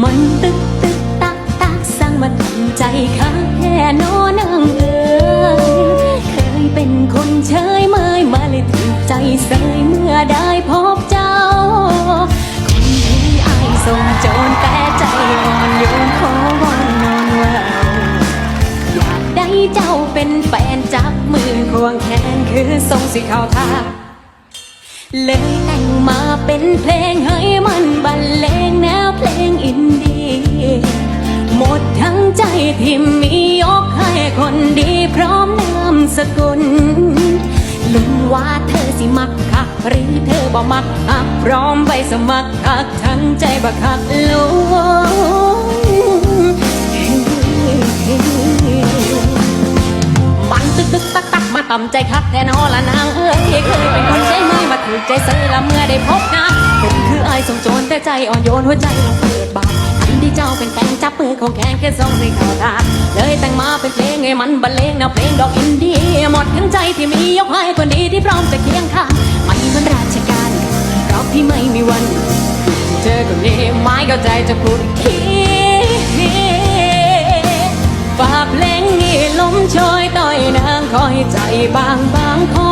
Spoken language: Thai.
มันตึกตึกตักตักสั่งมาทำใจข้าแค่นอนางเอ๋ยเคยเป็นคนเฉยเมยมาเลยถูกใจเสยเมื่อได้พบเจ้า คนที่อายส่งโจรแต่ใจอ่อนโยนขอวอนนอนเว่าอยากได้เจ้าเป็นแฟนจับมือควงแขนคือทรงสิเข้าท่าเลยแต่งมาเป็นเพลง ที่มียกให้คนดีพร้อมนามสกุลลุ้นว่าเธอสิมักคัก หรือเธอบ่มักอักพร้อมไปสมัครคักทั้งใจบักคักลุ้นมันตึกตึกตักตักมาต่ำใจคักแน่นอละนางเอ้ยเคยเป็นคนใจมือมาถูกใจเสยละเมื่อได้พบหน้าผมคือไอ้สมโจรแต่ใจอ่อนโยนหัวใจลงเปิดบาน เจ้าเป็นแฟนจับมือของแขนแค่ส่งให้เขาตาเลยแต่งมาเป็นเพลงให้มันบรรเลงแนวเพลงดอกอินดี้หมดทั้งใจที่มียกให้คนดีที่พร้อมจะเคียงข้างไม่เหมือนราชการเราะพี่ไม่มีวันที่เจอคนนี้ไม่เข้าใจจะพูดอีกทีฝากเพลงนี้ลมโชยต่อยนางคอยใจบางบางของน้องของต้อ